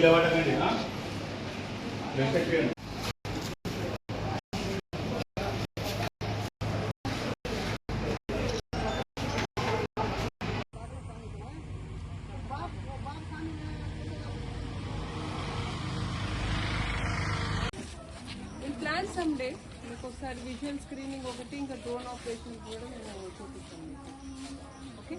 బాబు జల్దీ లేవటండి రెస్పెక్ట్ చేయండి will plan some day మీకు ఒకసారి విజువల్ స్క్రీనింగ్ ఒకటి ఇంకా డ్రోన్ ఆపరేషన్ కూడా మేము చూపిస్తాం ఓకే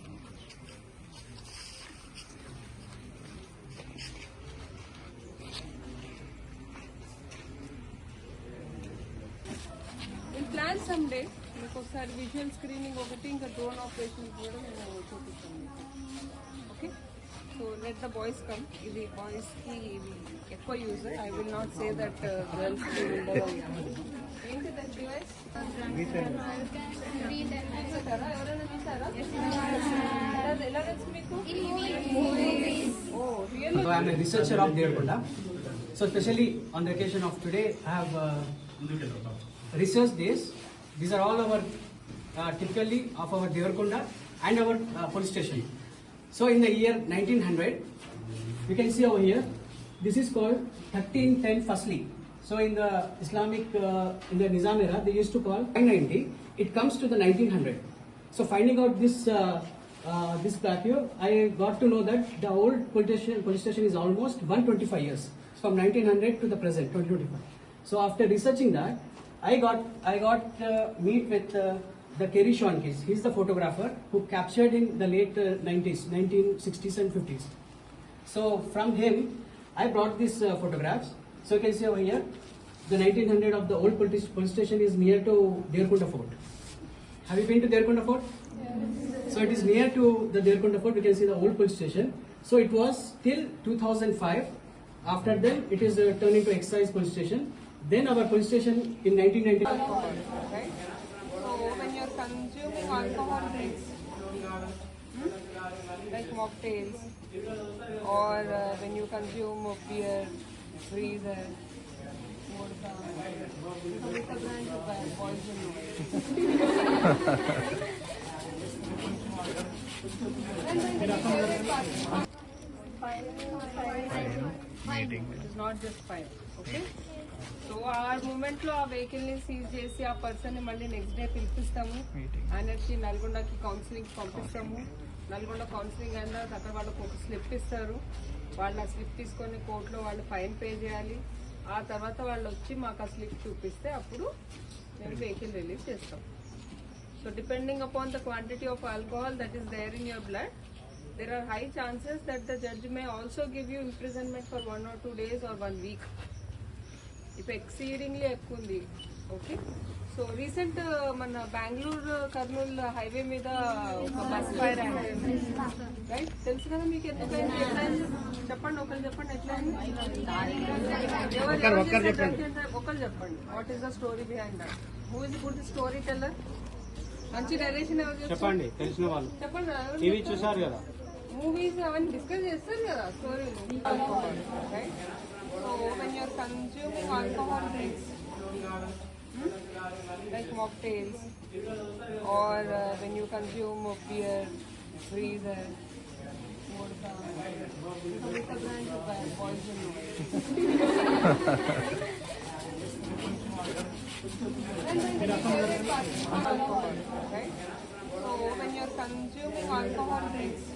డే మీకు ఒకసారి విజువల్ స్క్రీనింగ్ ఒకటి ఇంకా డ్రోన్ ఆపరేషన్ కూడా మేము చూపిస్తాం okay so let the boys come ఇది బాయ్స్ కి ఇది ఎక్కువ use I will not say that girls కి ఉండదు ఏంటి దట్ డివైస్ చూసారా ఎవరైనా చూసారా ఎలా- ఎలా తెలుసు మీకు ఓ real So I'm a researcher of Devarkonda. So especially on the occasion of today, I have uh, research days. These are all our uh, typically of our Devarkonda and our uh, police station. So in the year 1900, you can see over here, this is called 1310 firstly. So in the Islamic, uh, in the Nizam era, they used to call 590. It comes to the 1900. So finding out this uh, uh, this I got to know that the old police station, police station is almost 125 years from 1900 to the present 2025. So after researching that, I got I got uh, meet with uh, the Kerry Shankis. He's the photographer who captured in the late uh, 90s, 1960s and 50s. So from him, I brought these uh, photographs. So you can see over here, the 1900 of the old police, police station is near to Deerkunda Fort. Have you been to Deerkunda Fort? So it is near to the Deerkunda Fort. You can see the old police station. So it was till 2005. After then, it is uh, turned into excise police station. Then our police station in 1990. alcohol, right? So when you're consuming alcohol drinks, hmm, like mocktails, or uh, when you consume a beer, freezer, vodka, vodka brand is bad, poison. And then just fire, okay? So ఆ మూమెంట్లో ఆ వెహికల్ని seize చేసి ఆ పర్సన్ని మళ్ళీ next day పిలిపిస్తాము. ఆయనకి నల్గొండకి counselling పంపిస్తాము. నల్గొండ కౌన్సిలింగ్ అయిన తర్వాత అక్కడ వాళ్ళకు ఒక స్లిప్ ఇస్తారు. వాళ్ళు ఆ స్లిప్ తీసుకొని కోర్టులో వాళ్ళు ఫైన్ పే చేయాలి. ఆ తర్వాత వాళ్ళు వచ్చి మాకు ఆ స్లిప్ చూపిస్తే అప్పుడు మేము వెహికల్ రిలీజ్ చేస్తాం. So depending upon the quantity of alcohol that is there in your blood there are high chances that the judge may also give you imprisonment for one or two days or one week. ఇప్పుడు exceedingly ఎక్కువ ఉంది. Okay so recent మన Bengaluru Kurnool highway మీద ఒక bus fire right తెలుసు కదా మీకు ఎందుకు? చెప్పండి ఒకరు చెప్పండి ఎట్లా? ఒకరు చెప్పండి. What is the story behind that who is good story teller మంచి డైరెక్షన్ ఎవరు? చెప్పండి తెలిసిన వాళ్ళు. చెప్పండి ఎవరు movies haven't discussed yesterday the story movie alcohol, right? So when you are consuming alcohol drinks, hmm? like mocktails, or uh, when you consume a beer, freezer, Vodka, vodka poison. right? So when you're consuming alcohol drinks,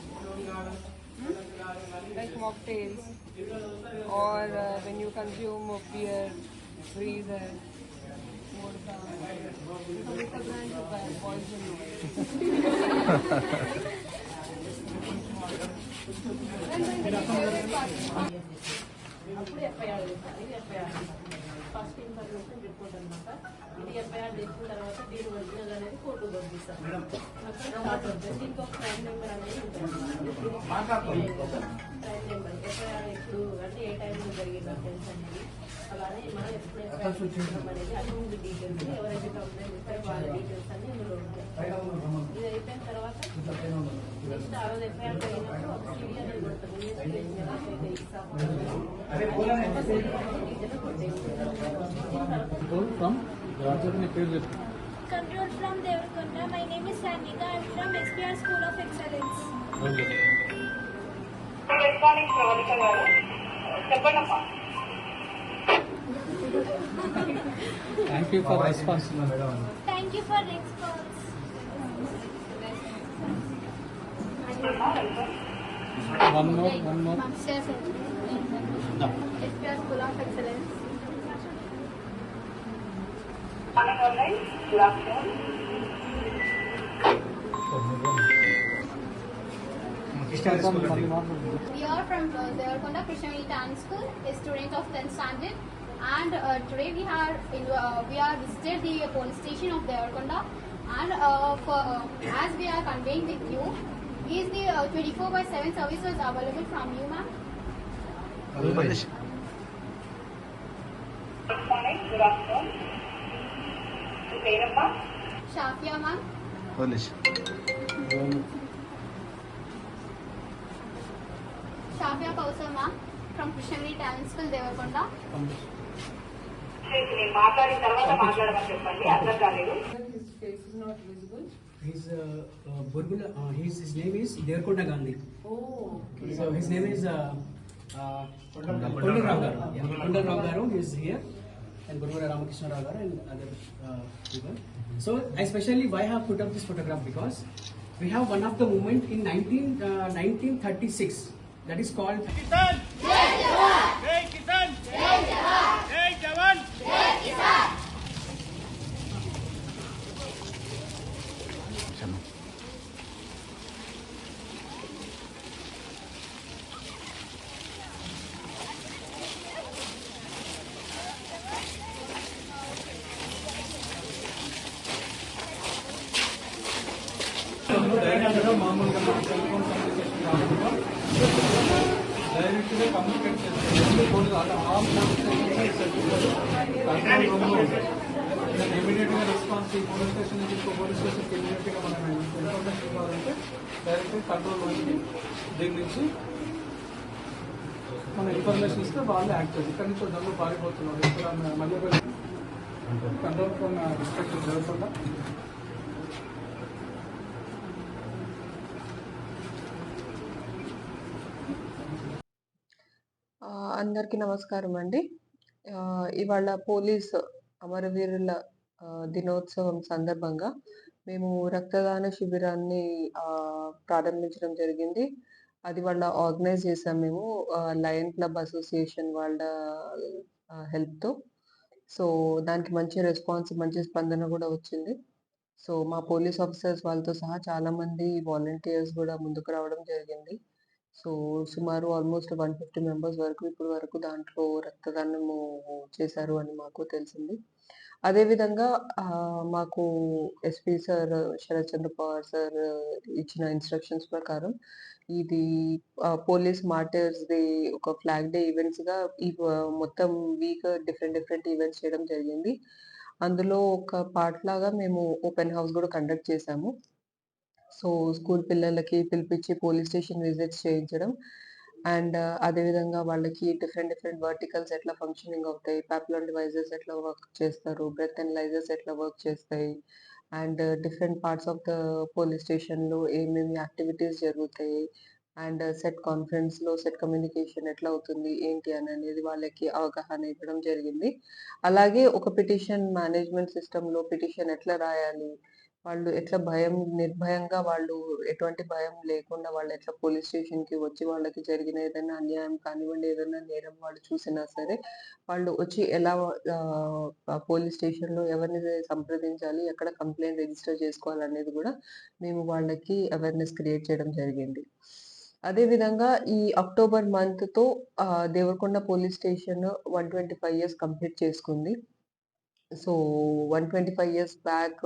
hmm, like mocktails, or uh, when you consume a beer, freezer, vodka, vodka brand is bad, poison. And then the favorite part. అప్పుడు FIR చేశారు FIR first information report అన్నమాట ఇది FIR చేసిన తర్వాత దీని original అనేది court పంపిస్తాం start అవుతుంది దీనికి ఒక ప్రైమ్ నెంబర్ అనేది ఉంటుంది ప్రైమ్ నెంబర్ ఎఫ్ఐఆర్ ఎప్పుడు అంటే ఏ టైంలో జరిగింది అఫెన్స్ అనేది అలానే మనం ఎప్పుడు ఎఫ్ఐఆర్ చూసుకుంటాం అనేది అన్ని డీటెయిల్స్ ఎవరైతే కంప్లైంట్ ఇస్తారో వాళ్ళ డీటెయిల్స్ అన్ని ఇందులో ఉంటాయి ఇది అయిపోయిన తర్వాత నెక్స్ట్ ఆ రోజు ఎఫ్ఐఆర్ జరిగినప్పుడు ఒక సిడి అనేది కొడుతుంది ఏ స్టేషన్ ఎవరికైతే ఇస్తామో Control from Devakunda. My name is Sanika. I'm from SPR School of Excellence. Okay. Thank you for response. Thank you for response. One more, one more. Sir. SPR School of Excellence. We are from uh, Devarkonda Krishnavali Dance School, a student of 10th standard. And uh, today we are in, uh, we are visited the police station of Devarkonda. And uh, for, uh, as we are conveying with you, is the uh, 24 by 7 service available from you, ma'am? Good afternoon. పేరమ్మా Shafia, ma'am. Shafia Kausar, ma'am, from Krishnaveli Talent School, Devarkonda. చేసి నేను మాట్లాడిన తర్వాత మాట్లాడమని చెప్పండి అర్థం కాలేదు His face is not visible. His uh, uh, Burgula, uh, his, his name is Devarkonda Gandhi. Oh, So his name is uh, uh, Kondal Rao Garu. Yeah, Kondal Rao Garu is here, And Burgula Ramakrishna Rao and other uh, people. So I specially why I have put up this photograph? Because we have one of the movement in 19, uh, 1936 that is called డైరెక్ట్గా control రూమ్కి దీని నుంచి మన information ఇస్తే వాళ్ళు act చేస్తారు ఇక్కడ నుంచి డబ్బులు పారిపోతున్నారు. ఇక్కడ మళ్ళీ కంట్రోల్ ఫ్రమ్ ఇన్స్పెక్టర్ జరగకుండా అందరికీ నమస్కారం అండి. ఇవాళ పోలీస్ అమరవీరుల దినోత్సవం సందర్భంగా మేము రక్తదాన శిబిరాన్ని ప్రారంభించడం జరిగింది. అది వాళ్ళ ఆర్గనైజ్ చేసాం మేము. లయన్ క్లబ్ అసోసియేషన్ వాళ్ళ హెల్ప్తో. సో దానికి మంచి రెస్పాన్స్ మంచి స్పందన కూడా వచ్చింది. సో మా పోలీస్ ఆఫీసర్స్ వాళ్ళతో సహా చాలామంది వాలంటీర్స్ కూడా ముందుకు రావడం జరిగింది. సో సుమారు ఆల్మోస్ట్ వన్ ఫిఫ్టీ మెంబర్స్ వరకు ఇప్పుడు వరకు దాంట్లో రక్తదానము చేశారు అని మాకు తెలిసింది. అదేవిధంగా మాకు SP sir Sharath Chandra Pawar sir ఇచ్చిన ఇన్స్ట్రక్షన్స్ ప్రకారం ఇది పోలీస్ మార్టర్స్ ది ఒక ఫ్లాగ్ డే ఈవెంట్స్గా ఈ మొత్తం వీక్ డిఫరెంట్ డిఫరెంట్ ఈవెంట్స్ చేయడం జరిగింది. అందులో ఒక పార్ట్ లాగా మేము ఓపెన్ హౌస్ కూడా కండక్ట్ చేశాము సో స్కూల్ పిల్లలకి పిలిపించి పోలీస్ స్టేషన్ విజిట్స్ చేయించడం అండ్ అదేవిధంగా వాళ్ళకి డిఫరెంట్ డిఫరెంట్ వర్టికల్స్ ఎట్లా ఫంక్షనింగ్ అవుతాయి పాపులర్ డివైజెస్ ఎట్లా వర్క్ చేస్తారు బ్రెత్ అనలైజర్స్ ఎట్లా వర్క్ చేస్తాయి and different parts of the police స్టేషన్లో ఏమేమి యాక్టివిటీస్ జరుగుతాయి అండ్ సెట్ కాన్ఫరెన్స్లో సెట్ కమ్యూనికేషన్ ఎట్లా అవుతుంది ఏంటి అని అనేది వాళ్ళకి అవగాహన ఇవ్వడం జరిగింది. అలాగే ఒక పిటిషన్ మేనేజ్మెంట్ సిస్టంలో పిటిషన్ ఎట్లా రాయాలి వాళ్ళు ఎట్లా భయం నిర్భయంగా వాళ్ళు ఎటువంటి భయం లేకుండా వాళ్ళు ఎట్లా పోలీస్ స్టేషన్కి వచ్చి వాళ్ళకి జరిగిన ఏదైనా అన్యాయం కానివ్వండి ఏదైనా నేరం వాళ్ళు చూసినా సరే వాళ్ళు వచ్చి ఎలా పోలీస్ స్టేషన్లో ఎవరిని సంప్రదించాలి ఎక్కడ కంప్లైంట్ రిజిస్టర్ చేసుకోవాలనేది కూడా మేము వాళ్ళకి అవేర్నెస్ క్రియేట్ చేయడం జరిగింది. అదేవిధంగా ఈ October మంత్తో Devarakonda police station one twenty five years complete చేసుకుంది. So one twenty five years back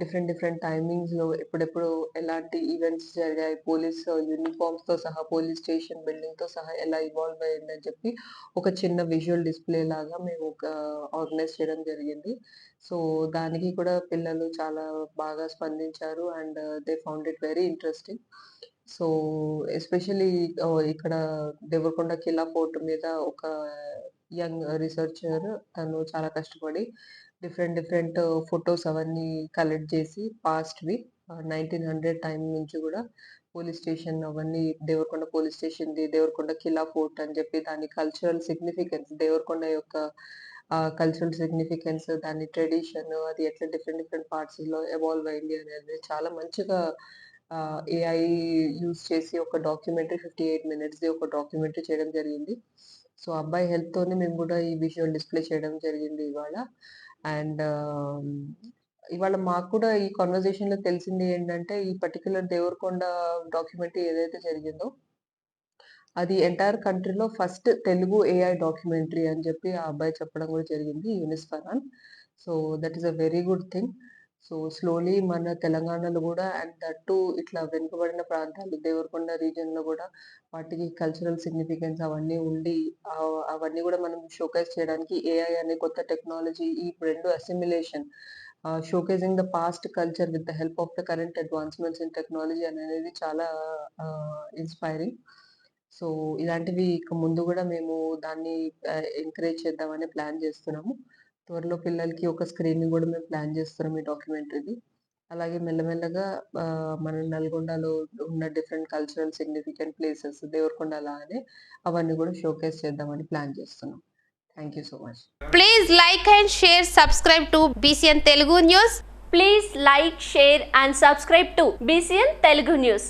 different different టైమింగ్స్లో ఎప్పుడెప్పుడు ఎలాంటి ఈవెంట్స్ జరిగాయి. పోలీస్ యూనిఫామ్స్తో సహా పోలీస్ స్టేషన్ బిల్డింగ్తో సహా ఎలా ఇవాల్వ్ అయ్యిందని చెప్పి ఒక చిన్న విజువల్ డిస్ప్లే లాగా మేము ఒక ఆర్గనైజ్ చేయడం జరిగింది. సో దానికి కూడా పిల్లలు చాలా బాగా స్పందించారు and they found it very interesting so especially ఇక్కడ దేవరకొండ కిలా ఫోర్ట్ మీద ఒక యంగ్ రీసెర్చర్ తను చాలా కష్టపడి డిఫరెంట్ డిఫరెంట్ ఫొటోస్ అవన్నీ కలెక్ట్ చేసి పాస్ట్వి. నైన్టీన్ హండ్రెడ్ టైం నుంచి కూడా పోలీస్ స్టేషన్ అవన్నీ దేవరకొండ పోలీస్ స్టేషన్ది దేవరకొండ కిలా ఫోర్ట్ అని చెప్పి దాని కల్చరల్ సిగ్నిఫికెన్స్ దేవరకొండ యొక్క కల్చరల్ సిగ్నిఫికెన్స్ దాని ట్రెడిషన్ అది ఎట్లా డిఫరెంట్ డిఫరెంట్ పార్ట్స్లో ఎవాల్వ్ అయింది అనేది చాలా మంచిగా ఏఐ యూజ్ చేసి ఒక డాక్యుమెంటరీ ఫిఫ్టీ ఎయిట్ మినిట్స్ది ఒక డాక్యుమెంటరీ చేయడం జరిగింది. సో అబ్బాయి హెల్ప్తోనే మేము కూడా ఈ విజువల్ డిస్ప్లే చేయడం జరిగింది ఇవాళ. అండ్ ఇవాళ మాకు కూడా ఈ కాన్వర్జేషన్లో తెలిసింది ఏంటంటే ఈ పర్టికులర్ దేవరకొండ డాక్యుమెంటరీ ఏదైతే జరిగిందో అది ఎంటైర్ కంట్రీలో ఫస్ట్ తెలుగు ఏఐ డాక్యుమెంటరీ అని చెప్పి ఆ అబ్బాయి చెప్పడం కూడా జరిగింది Younis Farhan so that is a very good thing so slowly మన తెలంగాణలో కూడా అండ్ దట్టు ఇట్లా వెనుకబడిన ప్రాంతాలు దేవరకొండ రీజియన్లో కూడా వాటికి కల్చరల్ సిగ్నిఫికెన్స్ అవన్నీ ఉండి అవన్నీ కూడా మనం షోకేస్ చేయడానికి ఏఐ అనే కొత్త టెక్నాలజీ ఈ రెండు assimilation showcasing the past culture with the help of the current advancements in technology అనేది చాలా ఇన్స్పైరింగ్ సో ఇలాంటివి ఇక ముందు కూడా మేము దాన్ని ఎంకరేజ్ చేద్దామని ప్లాన్ చేస్తున్నాము. త్వరలో పిల్లలకి ఒక స్క్రీనింగ్ కూడా మేము ప్లాన్ చేస్తున్నాం ఈ డాక్యుమెంటరీది అలాగే మెల్లమెల్లగా మన నల్గొండలో ఉన్న different cultural significant places Devarakonda అలానే అవన్నీ కూడా షోకేస్ చేద్దామని ప్లాన్ చేస్తున్నాం. Thank you so much please like and share subscribe to BCN Telugu news please like share and subscribe to BCN Telugu news